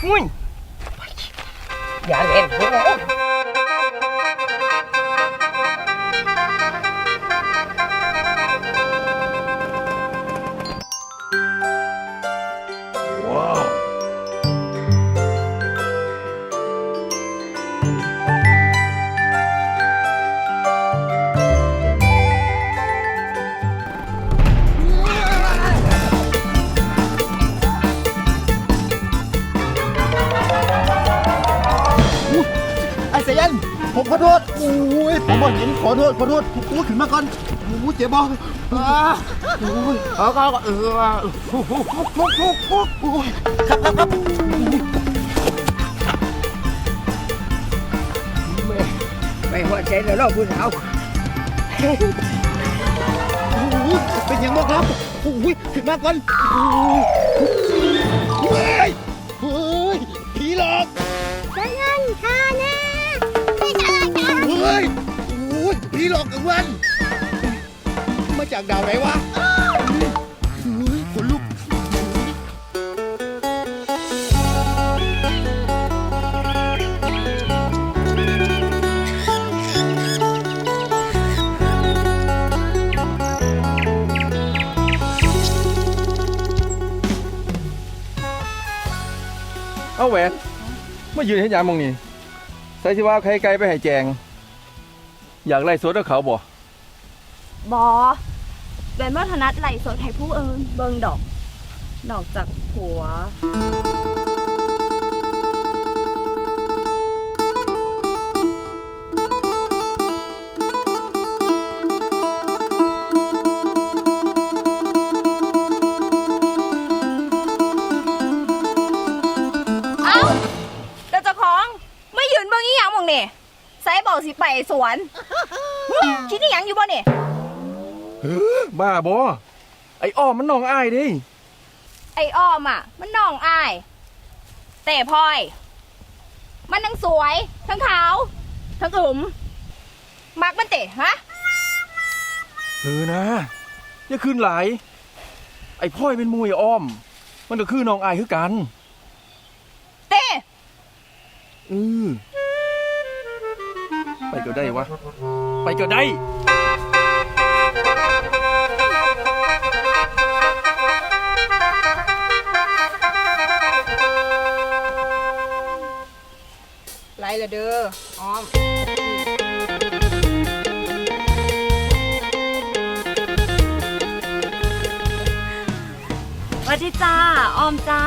นะหุ้ย บอเห็นขอโทษขอโทษโอ้ยขึ้นมาก่อนโอ้เจ็บบอกอ่าโอ้ยเอาก็เออโอ้โหโอ้โหโอ้โหโอ้ยครับครับครับไม่หัวใจแล้วเนาะผู้สาวโอ้ยเป็นยังบ้างครับโอ้ยขึ้นมาก่อน จากดาวไหนวะเฮ้ยขนลุกเอาแหวนมายืนเห็นยามมองนี่ใส่สิว่าใครไกลไปให้แจง อยากไล่สดกับเขาบ่บอ แวนว่าธนัดไหลสดให้ผู้เอิญเบิงดอก ดอกจากผัว เอ้าเดี๋ยวเจ้าของไม่ยืนเบิ่งอีหยังหมองนี่ไซบอกสิไปสวน คิดอีหยังอยู่บ่นี่ย บ้าบ่ไอ้อ้อมมันน้องอ้ายเดิไอ้อ้อมอะ มันน้องอาย แต่พลอย มันทั้งสวย ทั้งขาว ทั้งอึมมักมันเตะฮะ เออนะ อย่าคืนหลาย ไอ้พ่อยเป็นมวยอ้อม มันก็คือน้องอ้ายคือกันเตะเออไปก็ได้วะ ไปก็ได้ ไรละเด้ออ้อมสวัสดีจ้าออมจ้า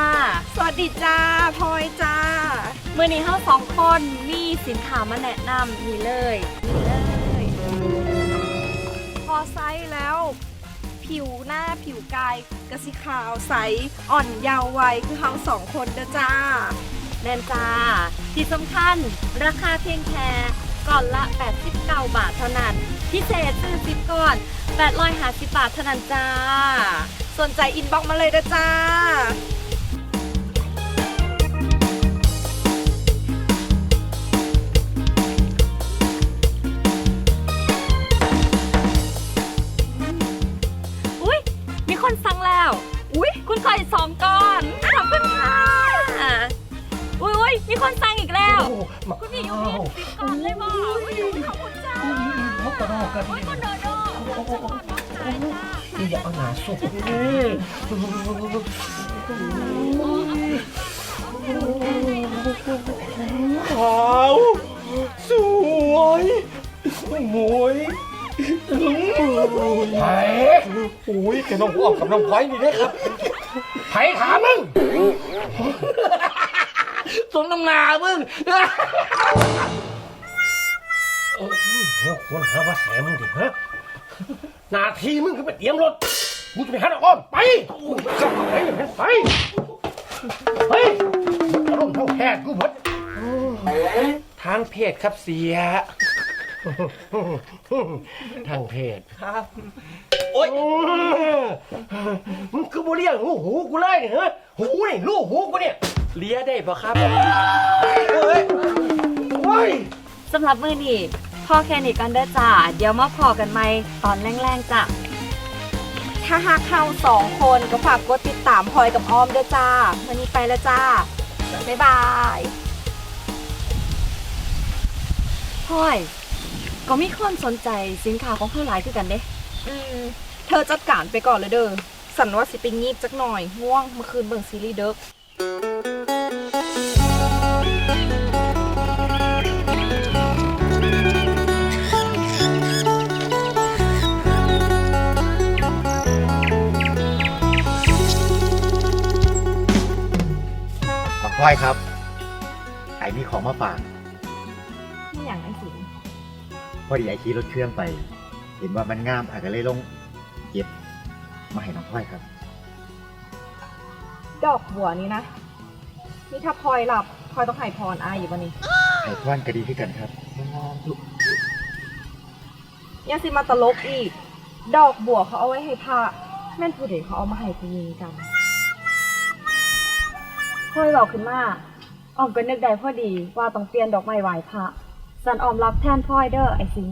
สวัสดีจ้าพลอยจ้า เมื่อนี้เฮาสองคนมีสินค้ามาแนะนำนี่เลยนี่เลยพอ ไซส์แล้ว ผิวหน้าผิวกายกระสิขาวใสอ่อนเยาว์วัยคือเขาสองคนนะจ้า แนนจ้าที่สำคัญ ราคาเพียงแค่ก่อนละ 89 บาทเท่านั้น พิเศษซื้อ10ก่อน 850 บาทเท่านั้นจ้า สนใจอินบ็อกมาเลยนะจ้า กระดอกกันอุ้ยคนโดโดขอบคุณค่ะน้องายจ้านี่อย่าเอาหนาสุกขาวสวยมวยไผ่โอ้ยแกน้องออกกับน้องพลอยนี่ได้ครับไผ่ถามมึงสมน้ำหนามึง โอ้โหควรหาว่าแสมึงดิฮะหนาทีมึงคือไปเตรียมรถกูจะไปหาดอกอ้อมไปกลับไปไปไปอารมณ์เท่าแพทย์กูหมดทางเพศครับเสีย ทางเพศครับ โอ๊ยมึงคือบุเรียงหูหูกูเลยเนี่ยฮะหูนี่ลูกหูกูเนี่ยเลียได้ปะครับ เฮ้ยโอ้ยสำหรับมือนี้ พอแค่นี้กันเด้อจ้าเดี๋ยวมาพอกันไหมตอนแรงๆจ้ะถ้าหากเข้าสองคนก็ฝากกดติดตามพลอยกับอ้อมด้วยจ้าวันนี้ไปแล้วจ้า บ๊ายบายพลอย ก็มีคนสนใจสินค้าของเธอหลายคือกันเด้อืมเธอจัดการไปก่อนเลยเด้อสันว่าสิไปงีบจักหน่อยง่วงเมื่อคืนเบิ่งซีรีส์เด้อ พลอยครับไอ้มีของมาฝากนี่อย่างนั้นสิพอดีไอ้ขี่รถเครื่องไป เห็นว่ามันงามไอ้ก็เลยลงเก็บมาให้น้องพลอยครับ ดอกบัวนี้นะ นี่ถ้าพลอยหลับพลอยต้องให้พรอายอยู่บ่นี่ไอ้พรก็ดีขึ้นกันครับงามทุกยังสิมาตลกอีก ดอกบัวเขาเอาไว้ให้พระแม่นผู้เด็เขาเอามาให้ผู้หญิงกัน พ่อยบอกขึ้นมาอ้อมก็นึกได้พอดีว่าต้องเปลี่ยนดอกไม้ไหว้พระสันออมรับแทนพ่อยเด้อไอซิง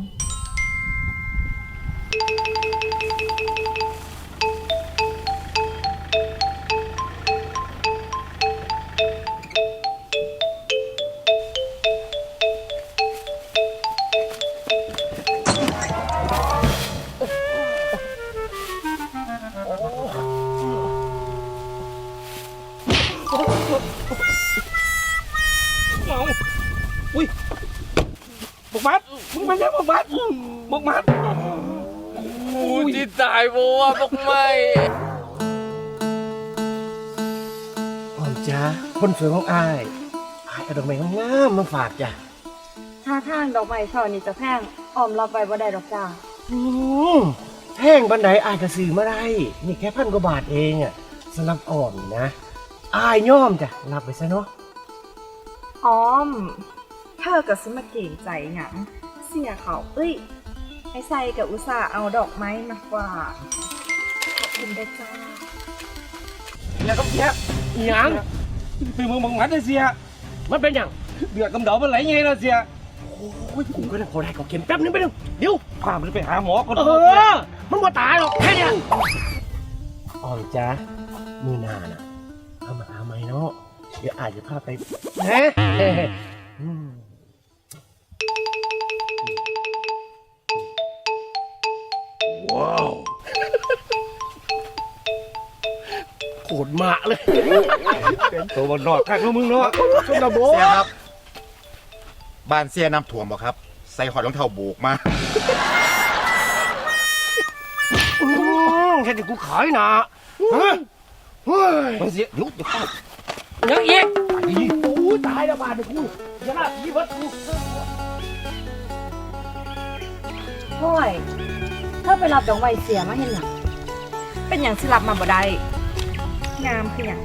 มึงมันยังบกมัดบกมัดกูที่ตายเพราะว่าพวกไม่อ้อมจ้าคนสวยของอายอายเอาดอกไม้งามๆมาฝากจ้ะถ้าทางดอกไม้ช่อนี้จะแพงออมรับไว้บ่ได้ดอกจ้าอืมแพงบันไดอายกระสือมาได้นี่แค่พันกว่าบาทเองอะสำหรับอ้อมนี่นะอายย่อมจ้ะรับไปซะเนาะออมเธอกับสมาเก่งใจหยัง เสียเขา เอ้ย ไอใส่กับอุตส่าห์เอาดอกไม้มากกว่าดขอบคุณด้วยจ้าแล้วก็เสียอีหยังคือมึงบังมัดได้เสียมันเป็นหยังเดือดกำเดามันไหลไงล่ะเสียโอ้ยกูก็เลยขอได้ขอเข็มแป๊บนึงไปบนึงเดี๋ยวพามันไปหาหมอก่อนเออมันบ่ตายหรอกแค่เนี้ยอ้อมจ้ามือหนาน่ะเอามาหาไหมเนาะเดี๋ยวอาจจะพาไปแห ว้าวโคตรมากเลยตัวบนนอดข้างของมึงเนาะชนระโบเสียครับ บ้านเสียน้ำท่วมบ่ครับ ใส่หอดรองเท้าบูกมาอืมแค่ที่กูขายนะฮะเฮ้ยมึงเสียเดี๋ยวเดี๋ยวเข้ายังอีกโอ้ยตายแล้วบาดเดี๋ยวกูจะน่าผีวัดกูพลอย เธอไปรับดอกไม้เสียมาเห็นหยังเป็นอย่างสิรับมาบ่ได้งามคืออย่าง